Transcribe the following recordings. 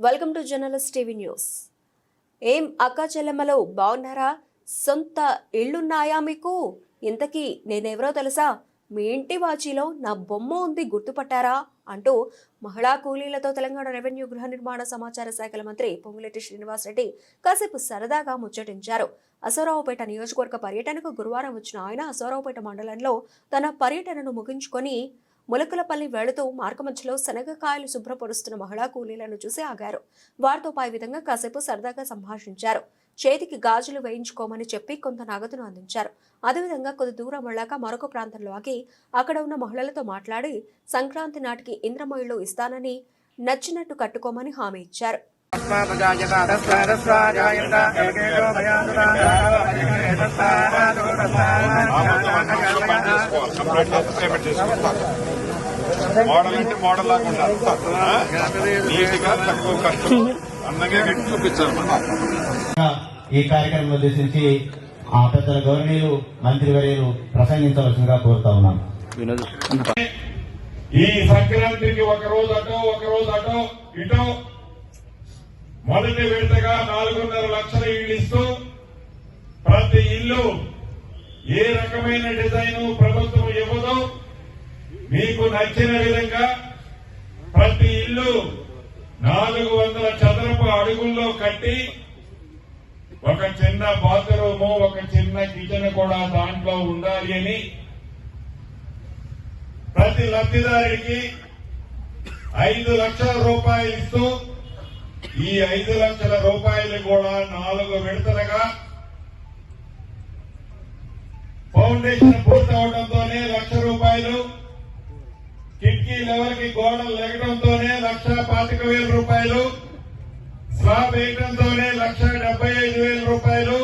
Welcome to journalist TV news. ఏం అక్కచెల్లెమ్మలు బాగున్నారా సొంత ఇళ్ళున్నాయా మీకు? ఇంతకీ నేనెవరో తెలుసా? మీ ఇంటి వాచీలో నా బొమ్మ ఉంది గుర్తుపట్టారా? అంటూ మహిళా కూలీలతో తెలంగాణ రెవెన్యూ గృహ నిర్మాణ సమాచార శాఖల మంత్రి పొంగులేటి శ్రీనివాసరెడ్డి కాసేపు సరదాగా ముచ్చటించారు. అసోరావుపేట నియోజకవర్గ పర్యటనకు గురువారం వచ్చిన ఆయన అసోరావుపేట మండలంలో తన పర్యటనను ముగించుకొని ములకలపల్లి వెళుతూ మార్గమధ్యలో శనగకాయలు శుభ్రపరుస్తున్న మహిళా కూలీలను చూసి ఆగారు. వారితో పై విధంగా కాసేపు సరదాగా సంభాషించారు. చేతికి గాజులు వేయించుకోమని చెప్పి కొంత నగదును అందించారు. అదేవిధంగా కొద్ది దూరం వెళ్ళాక మరొక ప్రాంతంలో ఆగి అక్కడ ఉన్న మహిళలతో మాట్లాడి సంక్రాంతి నాటికి ఇంద్రమయుళ్ళు ఇస్తానని నచ్చినట్టు కట్టుకోమని హామీ ఇచ్చారు. మోడల్ అంటే మోడల్ లాగా ఉండాలి నీట్గా తక్కువ ఖర్చు అందంగా కట్టి చూపించాలి మనం ఈ కార్యక్రమం ఉద్దేశించి ఆ పెద్దల గౌరవనీయులు మంత్రివర్యులు ప్రసంగించవలసిందిగా కోరుతా ఉన్నాం. ఈ సంక్రాంతికి ఒక రోజు అటో ఒక రోజు అటో ఇటో మొదటి విడతగా నాలుగున్నర లక్షల ఇళ్ళు ఇస్తూ ప్రతి ఇల్లు ఏ రకమైన డిజైన్ ప్రభుత్వం ఇవ్వదో. మీకు నచ్చిన విధంగా ప్రతి ఇల్లు నాలుగు వందల చదరపు అడుగుల్లో కట్టి ఒక చిన్న బాత్రూము ఒక చిన్న కిచెన్ కూడా దాంట్లో ఉండాలి అని ప్రతి లబ్ధిదారికి ఐదు లక్షల రూపాయలు ఇస్తూ ఈ ఐదు లక్షల రూపాయలు కూడా నాలుగు విడతలుగా ఫౌండేషన్ పూర్తవడంతోనే లక్ష రూపాయలు కిటికీ లెవెల్కి గోడలు లెగడంతోనే లక్ష పాతిక వేల రూపాయలు స్లాబ్ వేయడంతోనే లక్ష డెబ్బై ఐదు వేల రూపాయలు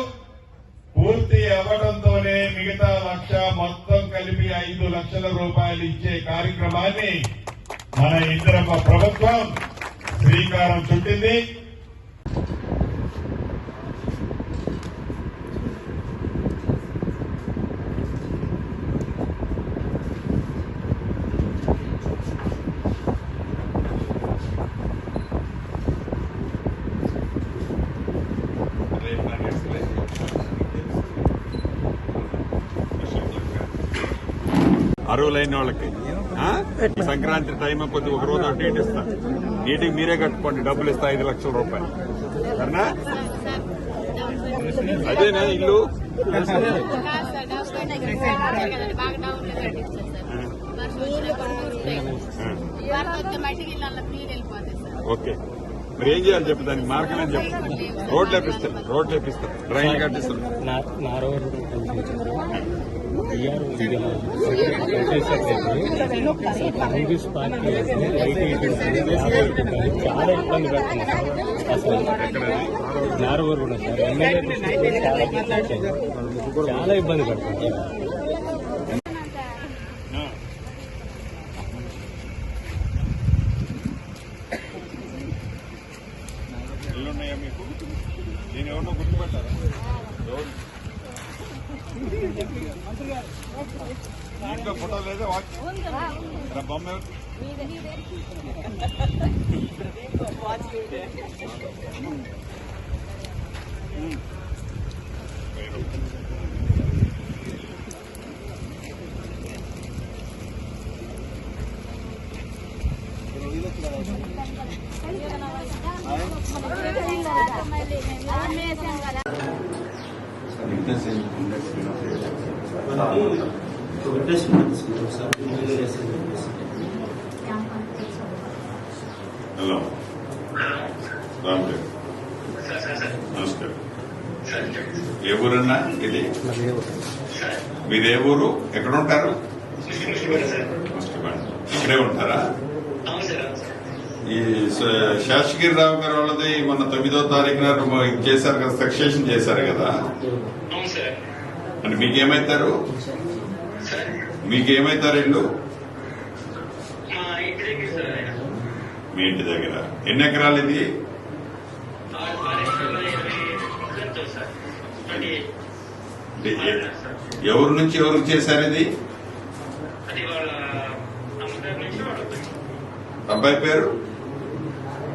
పూర్తి అవ్వడంతోనే మిగతా లక్ష మొత్తం కలిపి ఐదు లక్షల రూపాయలు ఇచ్చే కార్యక్రమాన్ని మన ఇంద్రమ్మ ప్రభుత్వం శ్రీకారం చుట్టింది. అరువులైన వాళ్ళకి సంక్రాంతి టైం కొద్ది ఒక రోజు అటు ఇటు ఇస్తా. నీటికి మీరే కట్టుకోండి. డబ్బులు ఇస్తా ఐదు లక్షల రూపాయలు. సరేనా? అదేనా ఇల్లు? ఓకే. మరి ఏం చేయాలి చెప్పు దానికి మార్గం అని చెప్పు? రోడ్లు వేపిస్తారు రోడ్లు వేపిస్తారు డ్రైన్ కట్టిస్తారు కాంగ్రెస్ పార్టీ చాలా ఇబ్బంది పెడుతుంది అసలు నారవరు కూడా సార్ ఎమ్మెల్యే చాలా ఇబ్బంది పడుతుంది ఎల్లున్నాయా మీకు? నేను ఎవరినో గుర్తుపెట్టారా? ఎవరు? ఇంట్లో ఫోటో లేదా వాచ్ ఇక్కడ ఎవరు? హలో రామ్దేవ్ నమస్కారం ఏ ఊరన్నా ఇది? మీరు ఏ ఊరు? ఎక్కడ ఉంటారు. ఇక్కడే ఉంటారా? ఈ శాసగిరి రావు గారు వాళ్ళది మొన్న తొమ్మిదో తారీఖున చేశారు కదా సక్సెషన్ చేశారు కదా. అంటే మీకేమైతారు? ఇల్లు? మా ఇంటి దగ్గర ఎన్ని ఎకరాలు ఇది? ఎవరి నుంచి ఎవరికి చేశారు ఇది? అది వాళ్ళ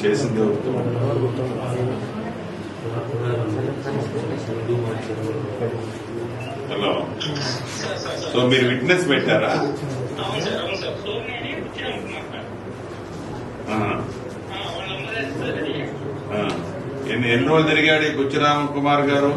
చేసింది హలో సో మీరు విట్నెస్ పెట్టారా? ఎన్ని ఎన్ని రోజులు తిరిగాడు ఈ కుమార్ గారు?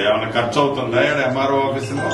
ఏమైనా ఖర్చు అవుతుందా ఎమ్ఆర్ఓ ఆఫీసులో